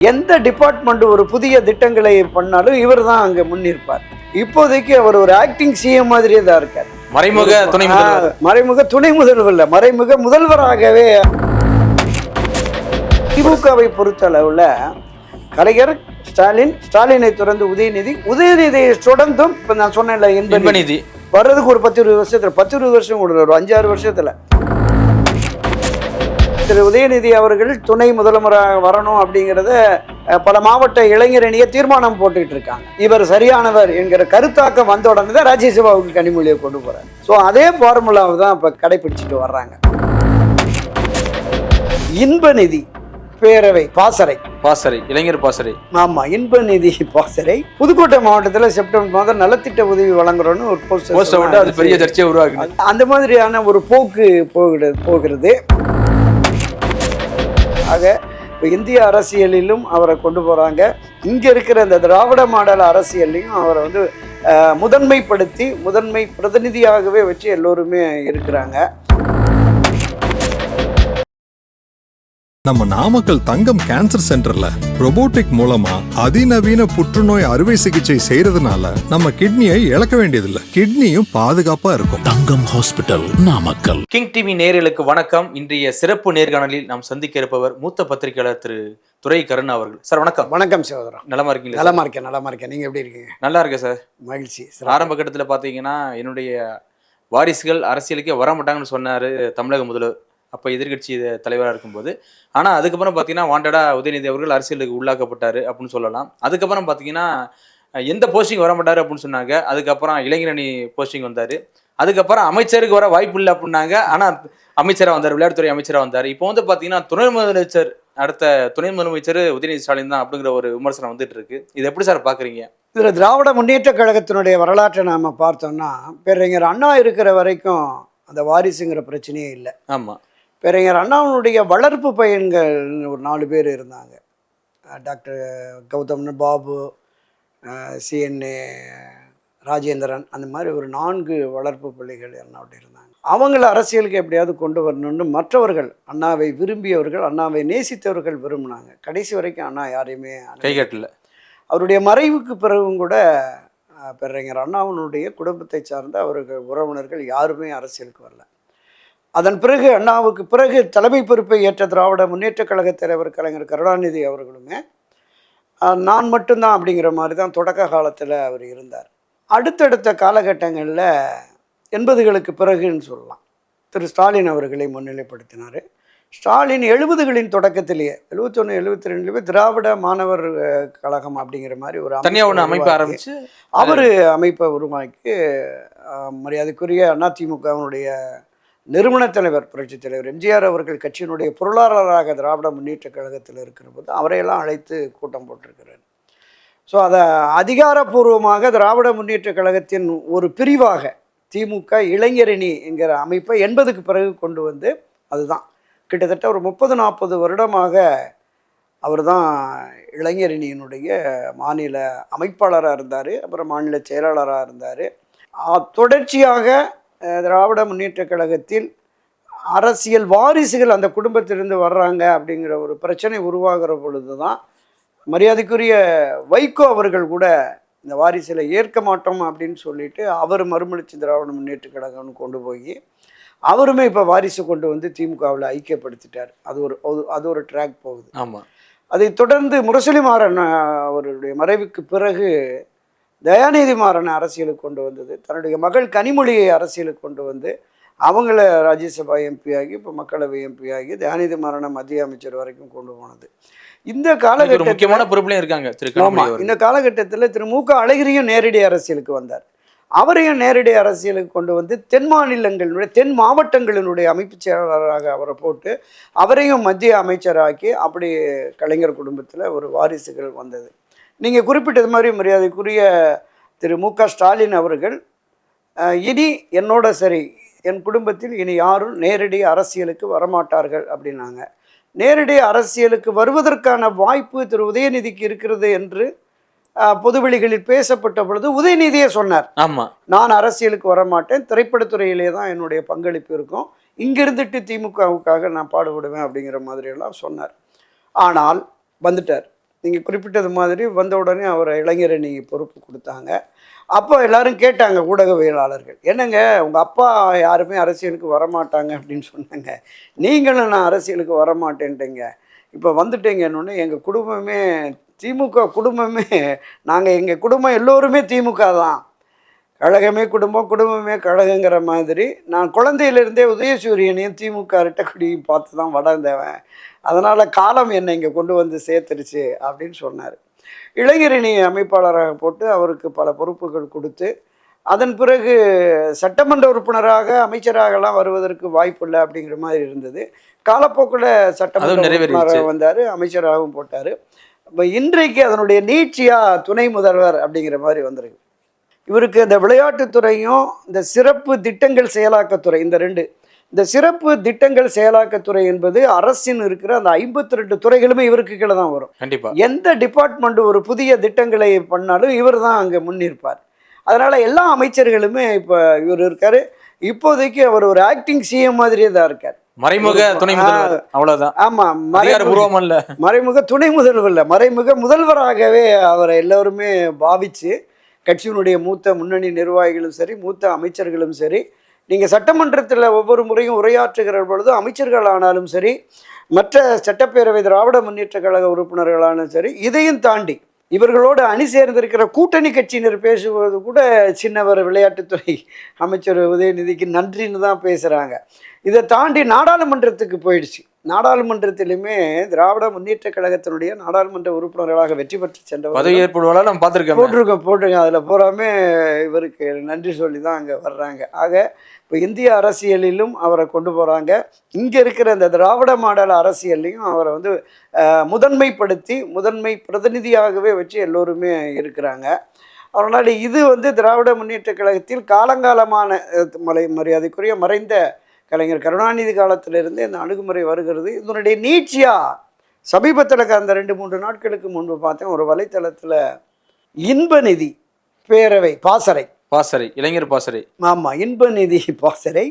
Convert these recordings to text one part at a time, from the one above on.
எந்த டிபார்ட்மெண்ட் ஒரு புதிய திட்டங்களை பண்ணாலும் இவர் தான் அங்க முன்னிருப்பார் இப்போதைக்கு அவர் ஒரு ஆக்டிங் சிஎம் மாதிரியே தான் இருக்கார். மறைமுக துணை மறைமுக துணை முதல்வர் இல்ல மறைமுக முதல்வராகவே திமுகவை பொறுத்தளவுல கலைஞர் ஸ்டாலின் ஸ்டாலினை தொடர்ந்து உதயநிதி உதயநிதியை தொடர்ந்தும் இப்ப நான் சொன்னேன்ல என்பது இன்பநிதி. வர்றதுக்கு ஒரு பத்து இருபது வருஷத்துல பத்து இருபது வருஷம் கூட ஒரு அஞ்சாறு வருஷத்துல. திரு உதயநிதி அவர்கள் துணை முதல்வராக வரணும் அப்படிங்கிறத பல மாவட்ட இளைஞரணியை தீர்மானம் போட்டுக்கிட்டு இருக்காங்க. இவர் சரியானவர் என்கிற கருத்தாக்கம் வந்த உடனே தான் ராஜ்யசபாவுக்கு கனிமொழியை கொண்டு போறாரு. ஸோ அதே ஃபார்முலாவை தான் இப்போ கடைபிடிச்சிட்டு வர்றாங்க. இன்பநிதி பேரவை பாசறை. பாசறை இளைஞர் பாசறை. ஆமா இன்பநிதி பாசறை. புதுக்கோட்டை மாவட்டத்தில் செப்டம்பர் மாதம் நலத்திட்ட உதவி வழங்குறோன்னு ஒரு போஸ்ட் அது பெரிய சர்ச்சையை உருவாக்குது. அந்த மாதிரியான ஒரு போக்கு போகிறது போகிறது. ஆக இப்போ இந்திய அரசியலிலும் அவரை கொண்டு போகிறாங்க இங்கே இருக்கிற இந்த திராவிட மாடல் அரசியல்லையும் அவரை வந்து முதன்மைப்படுத்தி முதன்மை பிரதிநிதியாகவே வச்சு எல்லோருமே இருக்கிறாங்க. நம்ம நாமக்கல் தங்கம் கேன்சர் சென்டர்ல robotic மூலமா அதிநவீன புற்றுநோய் அறுவை சிகிச்சை செய்யறதுனால நம்ம கிட்னியை இழக்க வேண்டியதில்லை. கிட்னியும் பாதுகாப்பா இருக்கும். Thangam hospital Namakkal. King TV நேயர்களுக்கு வணக்கம். இன்றைய சிறப்பு நேர்காணலில் நாம் சந்திக்க இருப்பவர் மூத்த பத்திரிகையாளர் திரு துரை கருண் அவர்கள். சார் வணக்கம். வணக்கம் சகோதரன் நலமா இருக்கீங்களா சார்? நலமா இருக்கேன் நலமா இருக்கேன். நீங்கள் எப்படி இருக்கீங்க? நல்லா இருக்கேன் சார் மகிழ்ச்சி ஆரம்ப கட்டத்துல பாத்தீங்கன்னா என்னுடைய வாரிசுகள் அரசியலுக்கே வர மாட்டாங்கன்னு சொன்னாரு தமிழக முதல்வர். அப்ப எதிர்க்கட்சி தலைவராக இருக்கும்போது. ஆனா அதுக்கப்புறம் பாத்தீங்கன்னா வாண்டடா உதயநிதி அவர்கள் அரசியலுக்கு உள்ளாக்கப்பட்டாரு அப்படின்னு சொல்லலாம். அதுக்கப்புறம் பாத்தீங்கன்னா அஹ், எந்த போஸ்டிங் வர மாட்டாரு அப்படின்னு சொன்னாங்க. அதுக்கப்புறம் இளைஞரணி போஸ்டிங் வந்தாரு. அதுக்கப்புறம் அமைச்சருக்கு வர வாய்ப்பு இல்லை அப்படின்னாங்க. ஆனா அமைச்சரா வந்தார் விளையாட்டுத்துறை அமைச்சரா வந்தார். இப்போ வந்து பாத்தீங்கன்னா துணை முதலமைச்சர் அடுத்த துணை முதலமைச்சர் உதயநிதி ஸ்டாலின் தான் அப்படிங்கிற ஒரு விமர்சனம் வந்துட்டு இருக்கு. இது எப்படி சார் பாக்குறீங்க? இதில் திராவிட முன்னேற்ற கழகத்தினுடைய வரலாற்றை நாம் பார்த்தோம்னா பேரறிஞர் அண்ணா இருக்கிற வரைக்கும் அந்த வாரிசுங்கிற பிரச்சனையே இல்லை. ஆமா. பேரறிஞர் அண்ணாவுடைய வளர்ப்பு பையன்கள் ஒரு நாலு பேர் இருந்தாங்க. டாக்டர் கௌதம் பாபு சிஎன்ஏ ராஜேந்திரன் அந்த மாதிரி ஒரு நான்கு வளர்ப்பு பிள்ளைகள் அண்ணாவோட இருந்தாங்க. அவங்கள அரசியலுக்கு எப்படியாவது கொண்டு வரணும்னு மற்றவர்கள் அண்ணாவை விரும்பியவர்கள் அண்ணாவை நேசித்தவர்கள் விரும்பினாங்க. கடைசி வரைக்கும் அண்ணா யாரையுமே. கைகட்டல அவருடைய மறைவுக்கு பிறகும் கூட அஹ், பேரறிஞர் அண்ணாவினுடைய குடும்பத்தை சார்ந்த அவர்கள் உறவினர்கள் யாருமே அரசியலுக்கு வரல. அதன் பிறகு அண்ணாவுக்கு பிறகு தலைமை பொறுப்பை ஏற்ற திராவிட முன்னேற்ற கழக தலைவர் கலைஞர் கருணாநிதி அவர்களுமே நான் மட்டும்தான் அப்படிங்கிற மாதிரி தான் தொடக்க காலத்தில் அவர் இருந்தார். அடுத்தடுத்த காலகட்டங்களில் எண்பதுகளுக்கு பிறகுன்னு சொல்லலாம். திரு. ஸ்டாலின் அவர்களை முன்னிலைப்படுத்தினார். ஸ்டாலின் எழுபதுகளின் தொடக்கத்திலேயே எழுபத்தொன்று எழுபத்தி ரெண்டுலேயே திராவிட மாணவர் கழகம் அப்படிங்கிற மாதிரி ஒரு தனியா ஒண்ணு அமைப்பு ஆரம்பிச்சு அவர் அமைப்பை உருவாக்கி மரியாதைக்குரிய அதிமுகவினுடைய நிறுவன தலைவர் புரட்சித் தலைவர் எம்ஜிஆர் அவர்கள் கட்சியினுடைய பொருளாளராக திராவிட முன்னேற்ற கழகத்தில் இருக்கிற போது அவரையெல்லாம் அழைத்து கூட்டம் போட்டிருக்கிறார். ஸோ அதை அதிகாரப்பூர்வமாக திராவிட முன்னேற்ற கழகத்தின் ஒரு பிரிவாக திமுக இளைஞரணி என்கிற அமைப்பை எண்பதுக்கு பிறகு கொண்டு வந்து அதுதான். கிட்டத்தட்ட ஒரு முப்பது நாற்பது வருடமாக அவர் தான் இளைஞரணியினுடைய மாநில அமைப்பாளராக இருந்தார் அப்புறம் மாநில செயலாளராக இருந்தார். தொடர்ச்சியாக திராவிட முன்னேற்ற கழகத்தில் அரசியல் வாரிசுகள் அந்த குடும்பத்திலிருந்து வர்றாங்க அப்படிங்கிற ஒரு பிரச்சனை உருவாகிற பொழுது தான் மரியாதைக்குரிய வைகோ அவர்கள் கூட இந்த வாரிசுல ஏற்க மாட்டோம் அப்படின்னு சொல்லிட்டு அவர் மறுமலர்ச்சி திராவிட முன்னேற்ற கழகம்னு கொண்டு போய் அவருமே இப்போ வாரிசு கொண்டு வந்து திமுகவில் ஐக்கியப்படுத்திட்டார். அது ஒரு அது- அது ஒரு ட்ராக் போகுது. ஆமா. அதைத் தொடர்ந்து முரசொலி மாறன் அவருடைய மறைவுக்கு பிறகு தயாநிதி மாறன் அரசியலுக்கு கொண்டு வந்தது. தன்னுடைய மகள் கனிமொழியை அரசியலுக்கு கொண்டு வந்து அவங்கள ராஜ்யசபா எம்பி ஆகி இப்போ மக்களவை எம்பி ஆகி தயாநிதி மாறனை மத்திய அமைச்சர் வரைக்கும் கொண்டு போனது. இந்த காலகட்டத்தில் முக்கியமான பொறுப்புலயும் இருக்காங்க திரு. இந்த காலகட்டத்தில் திரு மு க அழகிரியும் நேரடி அரசியலுக்கு வந்தார். அவரையும் நேரடி அரசியலுக்கு கொண்டு வந்து தென் மாநிலங்களினுடைய தென் மாவட்டங்களினுடைய அமைப்பு செயலாளராக அவரை போட்டு அவரையும் மத்திய அமைச்சராக்கி அப்படி கலைஞர் குடும்பத்தில் ஒரு வாரிசுகள் வந்தது. நீங்கள் குறிப்பிட்டது மாதிரி மரியாதைக்குரிய திரு மு க ஸ்டாலின் அவர்கள் இனி என்னோட சரி என் குடும்பத்தில் இனி யாரும் நேரடி அரசியலுக்கு வரமாட்டார்கள் அப்படின்னாங்க. நேரடி அரசியலுக்கு வருவதற்கான வாய்ப்பு திரு உதயநிதிக்கு இருக்கிறது என்று பொதுவெளிகளில் பேசப்பட்ட பொழுது உதயநிதியே சொன்னார். ஆமா. நான் அரசியலுக்கு வரமாட்டேன் திரைப்படத்துறையிலே தான் என்னுடைய பங்களிப்பு இருக்கும். இங்கிருந்துட்டு திமுகவுக்காக நான் பாடுபடுவேன் அப்படிங்கிற மாதிரியெல்லாம் சொன்னார். ஆனால் வந்துட்டார். நீங்கள் குறிப்பிட்டது மாதிரி வந்த உடனே அவரை நீங்கள் பொறுப்பு கொடுத்தாங்க. அப்போ எல்லாரும் கேட்டாங்க ஊடகவியலாளர்கள். என்னங்க உங்கள் அப்பா யாருமே அரசியலுக்கு வரமாட்டாங்க அப்படின்னு சொன்னாங்க. நீங்களும் நான் அரசியலுக்கு வரமாட்டேன்ட்டீங்க. இப்போ வந்துட்டீங்கன்னு எங்கள் குடும்பமே திமுக குடும்பமே நாங்கள் எங்கள் குடும்பம் எல்லோருமே திமுக தான். கழகமே குடும்பம் குடும்பமே கழகங்கிற மாதிரி நான் குழந்தையிலிருந்தே உதயசூரியனையும் திமுக ரெட்டக்குடியும் பார்த்து தான் வளர்ந்தவன் அதனால் காலம் என்னை இங்கே கொண்டு வந்து சேர்த்துருச்சு அப்படின்னு சொன்னார். இளைஞரணி அமைப்பாளராக போட்டு அவருக்கு பல பொறுப்புகள் கொடுத்து அதன் பிறகு சட்டமன்ற உறுப்பினராக அமைச்சராகலாம் வருவதற்கு வாய்ப்பில்லை அப்படிங்கிற மாதிரி இருந்தது. காலப்போக்கில் சட்டமன்ற. உறுப்பினராக வந்தார் அமைச்சராகவும் போட்டார். இப்போ இன்றைக்கு அதனுடைய நீட்சியாக துணை முதல்வர் அப்படிங்கிற மாதிரி வந்திருக்கு. இவருக்கு இந்த விளையாட்டுத்துறையும் இந்த சிறப்பு திட்டங்கள் செயலாக்கத்துறை இந்த ரெண்டு இந்த சிறப்பு திட்டங்கள் செயலாக்கத்துறை என்பது அரசின் இருக்கிற அந்த ஐம்பத்தி ரெண்டு துறைகளுமே இவருக்கு கீழே தான் வரும். கண்டிப்பா. எந்த டிபார்ட்மெண்ட் ஒரு புதிய திட்டங்களை பண்ணாலும் இவர் தான் அங்கே முன்னிருப்பார் அதனால் எல்லா அமைச்சர்களுமே இப்போ இவர் இருக்கார். இப்போதைக்கு அவர் ஒரு ஆக்டிங் சிஎம் மாதிரியே தான் இருக்கார். மறைமுக துணை முதல்வர் அவ்வளவுதான். இல்ல மறைமுக துணை முதல்வர் இல்லை மறைமுக முதல்வராகவே அவரை எல்லோருமே பாவிச்சு கட்சியினுடைய மூத்த முன்னணி நிர்வாகிகளும் சரி மூத்த அமைச்சர்களும் சரி நீங்கள் சட்டமன்றத்தில் ஒவ்வொரு முறையும் உரையாற்றுகிற பொழுது அமைச்சர்கள் ஆனாலும் சரி மற்ற சட்டப்பேரவை திராவிட முன்னேற்ற கழக உறுப்பினர்களானாலும் சரி இதையும் தாண்டி இவர்களோடு அணி சேர்ந்திருக்கிற கூட்டணி கட்சியினர் பேசுவது கூட சின்னவர் விளையாட்டுத்துறை அமைச்சர் உதயநிதிக்கு நன்றின்னு தான் பேசுகிறாங்க இதை தாண்டி நாடாளுமன்றத்துக்கு போயிடுச்சு. நாடாளுமன்றத்திலுமே திராவிட முன்னேற்ற கழகத்தினுடைய நாடாளுமன்ற உறுப்பினர்களாக வெற்றி பெற்று சென்றவர் பதவி ஏற்படுவாள நம்ம பார்த்திருக்கோம். போட்டிருக்கோம் போட்டிருக்கோம். அதில் பூராமே இவருக்கு நன்றி சொல்லி தான் அங்கே வர்றாங்க. ஆக இப்போ இந்திய அரசியலிலும் அவரை கொண்டு போகிறாங்க இங்கே இருக்கிற இந்த திராவிட மாடல் அரசியல்லையும் அவரை வந்து முதன்மைப்படுத்தி முதன்மை பிரதிநிதியாகவே வச்சு எல்லோருமே இருக்கிறாங்க. அதனால் இது வந்து திராவிட முன்னேற்ற கழகத்தில் காலங்காலமான மலை மரியாதைக்குரிய மறைந்த கலைஞர் கருணாநிதி காலத்திலிருந்து இந்த அணுகுமுறை வருகிறது. இதனுடைய நீட்சியாக சமீபத்தில் அந்த ரெண்டு மூன்று நாட்களுக்கு முன்பு பார்த்தேன் ஒரு வலைத்தளத்தில் இன்பநிதி பேரவை பாசறை. பாசறை இளைஞர் பாசறை. ஆமாம் இன்பநிதி பாசறை.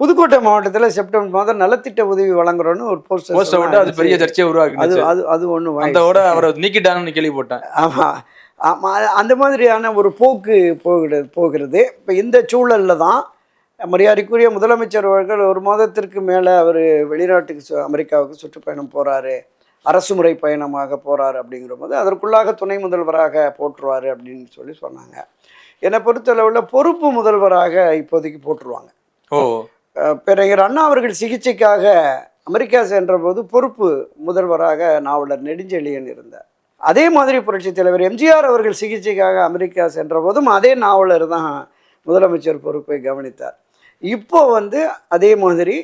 புதுக்கோட்டை மாவட்டத்தில் செப்டம்பர் மாதம் நலத்திட்ட உதவி வழங்குறோன்னு ஒரு போஸ்ட் போஸ்டர் விட்டு அது பெரிய சர்ச்சையை அது உருவாக்குச்சு அது அது ஒன்று அந்தோட அவரை நீக்கிட்டாங்கன்னு கேள்விப்பட்டேன். ஆமாம் ஆமாம் அந்த மாதிரியான ஒரு போக்கு போகிறது போகிறது. இப்போ இந்த சூழலில் தான் மரியாதைக்குரிய முதலமைச்சர் அவர்கள் ஒரு மாதத்திற்கு மேலே அவர் வெளிநாட்டுக்கு சு- அமெரிக்காவுக்கு சுற்றுப்பயணம் போகிறாரு அரசு முறை பயணமாக போகிறாரு அப்படிங்கிற போது அதற்குள்ளாக துணை முதல்வராக போட்டுருவார் அப்படின்னு சொல்லி சொன்னாங்க. என்னை பொறுத்தளவில் பொறுப்பு முதல்வராக இப்போதைக்கு போட்டுருவாங்க ஓ. பேரறிஞர் அண்ணா அவர்கள் சிகிச்சைக்காக அமெரிக்கா சென்றபோது பொறுப்பு முதல்வராக நாவலர் நெடுஞ்செழியன் இருந்தார். அதே மாதிரி புரட்சித் தலைவர் எம்ஜிஆர் அவர்கள் சிகிச்சைக்காக அமெரிக்கா சென்ற போதும் அதே நாவலர் தான் முதலமைச்சர் பொறுப்பை கவனித்தார். இப்போ வந்து அதே மாதிரி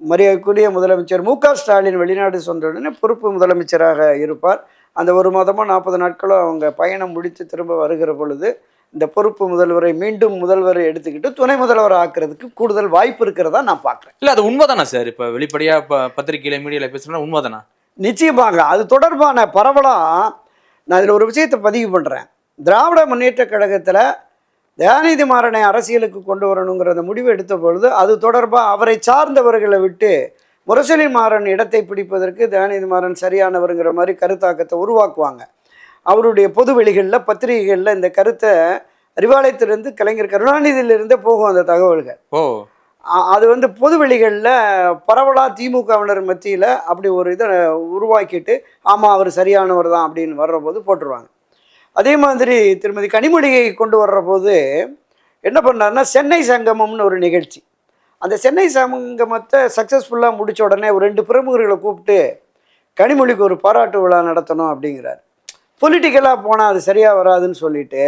மரியாதைக்குரிய முதலமைச்சர் மு க. ஸ்டாலின் வெளிநாடு சென்ற உடனே பொறுப்பு முதலமைச்சராக இருப்பார். அந்த ஒரு மாதமோ நாற்பது நாட்களோ அவங்க பயணம் முடித்து திரும்ப வருகிற பொழுது இந்த பொறுப்பு முதல்வரை மீண்டும் முதல்வரை எடுத்துக்கிட்டு துணை முதல்வர் ஆக்குறதுக்கு கூடுதல் வாய்ப்பு இருக்கிறதா நான் பார்க்குறேன். இல்ல அது உண்மைதானா சார்? இப்ப வெளிப்படையா இப்ப பத்திரிகையில மீடியால பேசுறோம்னா உண்மைதானா? நிச்சயமாக அது தொடர்பான பரவலாக நான் இதில் ஒரு விஷயத்தை பதிவு பண்ணுறேன் திராவிட முன்னேற்ற கழகத்தில் தயாநிதி மாறனை அரசியலுக்கு கொண்டு வரணுங்கிற முடிவு எடுத்த பொழுது அது தொடர்பாக அவரை சார்ந்தவர்களை விட்டு முரசொலி மாறன் இடத்தை பிடிப்பதற்கு தயாநிதி மாறன் சரியானவருங்கிற மாதிரி கருத்தாக்கத்தை உருவாக்குவாங்க. அவருடைய பொது வெளிகளில் பத்திரிகைகளில் இந்த கருத்தை அறிவாலயத்திலிருந்து கலைஞர் கருணாநிதியிலிருந்தே போகும் அந்த தகவல்கள். ஓ. அது வந்து பொது வெளிகளில் பரவலாக திமுகவினர் மத்தியில் அப்படி ஒரு இதை உருவாக்கிட்டு ஆமாம் அவர் சரியானவர் தான் அப்படின்னு வர்ற போது போட்டுருவாங்க. அதே மாதிரி திருமதி கனிமொழியை கொண்டு வர்ற போது என்ன பண்ணாருன்னா சென்னை சங்கமம்னு ஒரு நிகழ்ச்சி. அந்த சென்னை சங்கமத்தை சக்ஸஸ்ஃபுல்லாக முடிச்ச உடனே ஒரு ரெண்டு பிரமுகர்களை கூப்பிட்டு கனிமொழிக்கு ஒரு பாராட்டு விழா நடத்தணும் அப்படிங்கிறார். பொலிட்டிக்கலாக போனால் அது சரியாக வராதுன்னு சொல்லிட்டு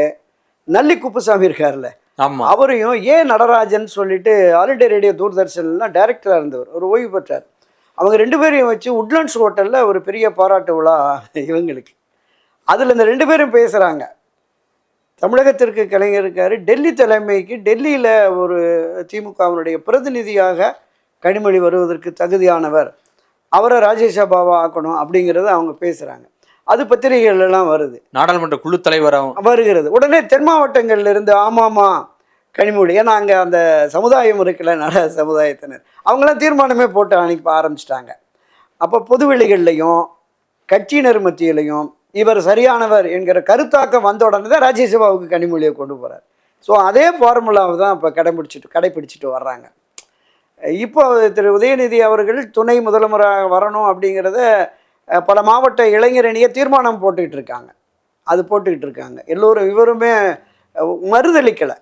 நல்லி குப்புசாமி இருக்கார்ல ஆமா. அவரையும் ஏ நடராஜன் சொல்லிட்டு ஆல் இண்டியா ரேடியோ தூர்தர்ஷன்லாம் டைரக்டராக இருந்தவர் ஒரு ஓய்வு பெற்றார். அவங்க ரெண்டு பேரையும் வச்சு உட்லண்ட்ஸ் ஹோட்டலில் ஒரு பெரிய பாராட்டு விழா இவங்களுக்கு. அதில் இந்த ரெண்டு பேரும் பேசுகிறாங்க தமிழகத்திற்கு கலைஞர் இருக்காரு. டெல்லி தலைமைக்கு டெல்லியில் ஒரு திமுகவினுடைய பிரதிநிதியாக கனிமொழி வருவதற்கு தகுதியானவர். அவரை ராஜ்யசபாவா ஆக்கணும் அப்படிங்கிறத அவங்க பேசுகிறாங்க அது பத்திரிகைகள் எல்லாம் வருது. நாடாளுமன்ற குழு தலைவராகவும் வருகிறது. உடனே தென் மாவட்டங்கள்ல இருந்து ஆமாமா கனிமொழி. ஏன்னா அங்கே அந்த சமுதாயம் இருக்குல்ல நட சமுதாயத்தினர். அவங்களாம் தீர்மானமே போட்டு அன்னைக்கு ஆரம்பிச்சிட்டாங்க. அப்போ பொதுவெளிகள்லையும் கட்சியினர் மத்தியிலையும் இவர் சரியானவர் என்கிற கருத்தாக்கம் வந்த உடனே தான் ராஜ்யசபாவுக்கு கனிமொழியை கொண்டு போகிறார் ஸோ அதே ஃபார்முலாவை தான் இப்போ கடைபிடிச்சிட்டு கடைபிடிச்சிட்டு வர்றாங்க. இப்போ திரு உதயநிதி அவர்கள் துணை முதல்வராக வரணும் அப்படிங்கிறத பல மாவட்ட இளைஞரணியை தீர்மானம் போட்டுக்கிட்டு இருக்காங்க. அது போட்டுக்கிட்டு இருக்காங்க. எல்லோரும் இவருமே மறுதளிக்கலை.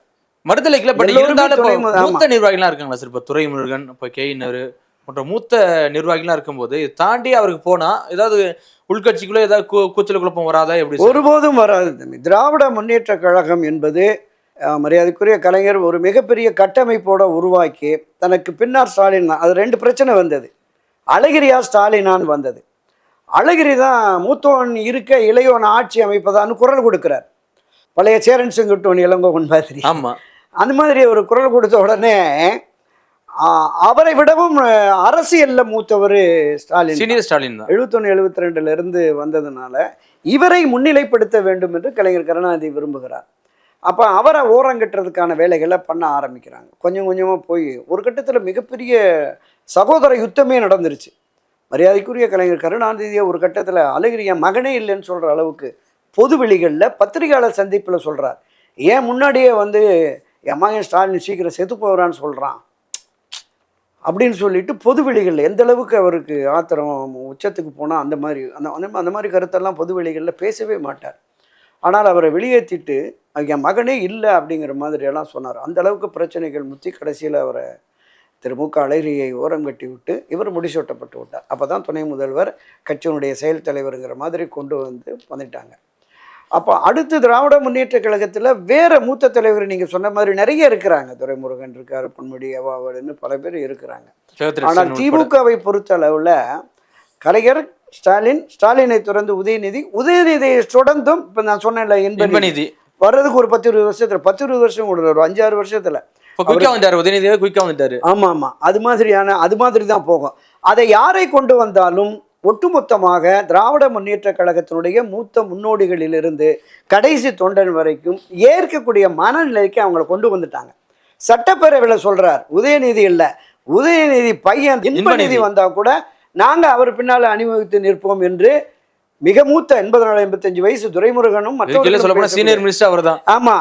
மறுதலைக்குல பட் இருந்தாலும். மூத்த நிர்வாகிகள்லாம் இருக்காங்களா சார்? இப்போ துரைமுருகன் இப்போ கேயினர் போன்ற மூத்த நிர்வாகிகள்லாம் இருக்கும்போது தாண்டி அவருக்கு போனா ஏதாவது உள்கட்சிக்குள்ள ஏதாவது கூச்சல் குழப்பம் வராதா? எப்படி? ஒருபோதும் வராது தம்பி. திராவிட முன்னேற்ற கழகம் என்பது மரியாதைக்குரிய கலைஞர் ஒரு மிகப்பெரிய கட்டமைப்போட உருவாக்கி தனக்கு பின்னார் ஸ்டாலின் தான் அது ரெண்டு பிரச்சனை வந்தது. அழகிரியா ஸ்டாலினான்னு வந்தது. அழகிரி தான் மூத்தவன் இருக்க இளையோன் ஆட்சி அமைப்பதான்னு குரல் கொடுக்கிறார். பழைய சேரன் செங்குட்டுவன் இளங்கோவன் மாதிரி. ஆமா. அந்த மாதிரி ஒரு குரல் கொடுத்த உடனே அவரை விடவும் அரசியல்ல மூத்தவர் ஸ்டாலின். சீனியர் ஸ்டாலின் தான். எழுபத்தொன்று எழுபத்தி ரெண்டுல இருந்து வந்ததுனால இவரை முன்னிலைப்படுத்த வேண்டும் என்று கலைஞர் கருணாநிதி விரும்புகிறார். அப்போ அவரை ஓரங்கட்டுறதுக்கான வேலைகளை பண்ண ஆரம்பிக்கிறாங்க. கொஞ்சம் கொஞ்சமாக போய் ஒரு கட்டத்தில் மிகப்பெரிய சகோதர யுத்தமே நடந்துருச்சு. மரியாதைக்குரிய கலைஞர் கருணாநிதியை ஒரு கட்டத்தில் அழகிரி என் மகனே இல்லைன்னு சொல்கிற அளவுக்கு பொது வெளிகளில் பத்திரிகையாளர் சந்திப்பில் சொல்கிறார் ஏன் முன்னாடியே வந்து என் மகன் ஸ்டாலின் சீக்கிரம் செத்து போகிறான்னு சொல்கிறான் அப்படின்னு சொல்லிட்டு பொதுவெளிகளில் எந்த அளவுக்கு அவருக்கு ஆத்திரம் உச்சத்துக்கு போனால் அந்த மாதிரி அந்த அந்த- அந்த மாதிரி கருத்தெல்லாம் பொதுவெளிகளில் பேசவே மாட்டார். ஆனால் அவரை வெளியேற்றிட்டு என் மகனே இல்லை அப்படிங்கிற மாதிரியெல்லாம் சொன்னார். அந்த அளவுக்கு பிரச்சனைகள் முத்தி கடைசியில் அவரை திரு. மு. க. அழகிரியை ஓரம் கட்டி விட்டு இவர் முடிசூட்டப்பட்டு விட்டார். அப்போ தான் துணை முதல்வர் கட்சியினுடைய செயல் தலைவருங்கிற மாதிரி கொண்டு வந்து வந்துட்டாங்க அப்போ அடுத்து திராவிட முன்னேற்ற கழகத்தில் வேற மூத்த தலைவர் நீங்கள் சொன்ன மாதிரி நிறைய இருக்கிறாங்க. துரைமுருகன் இருக்கார் பொன்முடி அவாவடுன்னு பல பேர் இருக்கிறாங்க. ஆனால். திமுகவை பொறுத்த அளவில் கலைஞர் ஸ்டாலின் ஸ்டாலினை தொடர்ந்து உதயநிதி உதயநிதியை தொடர்ந்தும் இப்போ நான் சொன்னேன்ல இன்பநிதி வர்றதுக்கு ஒரு பத்து இருபது வருஷத்துல பத்து இருபது வருஷம் கூட ஒரு அஞ்சாறு வருஷத்துல. இப்போ குயிக்கா வந்துட்டாரு உதயநிதியே குயிக்கா வந்துட்டாரு ஆமா ஆமா. அது மாதிரியான அது மாதிரி தான் போகும். அதை யாரை கொண்டு வந்தாலும் ஒட்டுமொத்தமாக திராவிட முன்னேற்ற கழகத்தினுடைய மூத்த முன்னோடிகளிலிருந்து கடைசி தொண்டன் வரைக்கும் ஏற்கக்கூடிய மனநிலைக்கு அவங்களை கொண்டு வந்துட்டாங்க. சட்டப்பேரவையில் சொல்றார் உதயநிதி இல்லை. உதயநிதி பையன் இன்பநிதி. வந்தா கூட நாங்க அவர் பின்னால அணிவகுத்து நிற்போம் என்று மிக மூத்த எண்பது நாலு எண்பத்தஞ்சு வயசு துரைமுருகனும் பேசக்கூடிய- சீனியர் மினிஸ்டர் அவர் தான் ஆமா.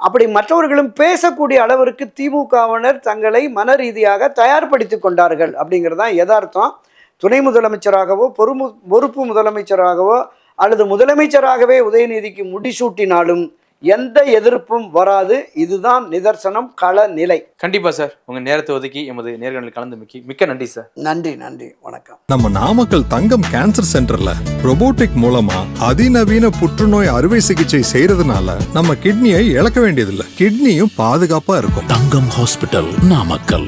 அப்படி மற்றவர்களும் பேசக்கூடிய அளவிற்கு திமுகவினர் தங்களை மன ரீதியாக தயார்படுத்திக் கொண்டார்கள் அப்படிங்கிறது தான் யதார்த்தம். துணை முதலமைச்சராகவோ பொறுமு பொறுப்பு முதலமைச்சராகவோ அல்லது முதலமைச்சராகவே உதயநிதிக்கு முடிசூட்டினாலும் எந்த எதிர்ப்பும் வராது. இதுதான் நிதர்சனம் கள நிலை கண்டிப்பா சார். உங்க நேரத்தை ஒதுக்கி எமது நேர்காணலில் கலந்து மிக்கி மிக்க நன்றி சார். நன்றி நன்றி. வணக்கம். நம்ம நாமக்கல் தங்கம் கேன்சர் சென்டர்ல robotic மூலமா அதிநவீன புற்றுநோய் அறுவை சிகிச்சை செய்யறதுனால நம்ம கிட்னியை இழக்க வேண்டியதில்லை. கிட்னியும் பாதுகாப்பா இருக்கும். தங்கம் ஹாஸ்பிட்டல் நாமக்கல்.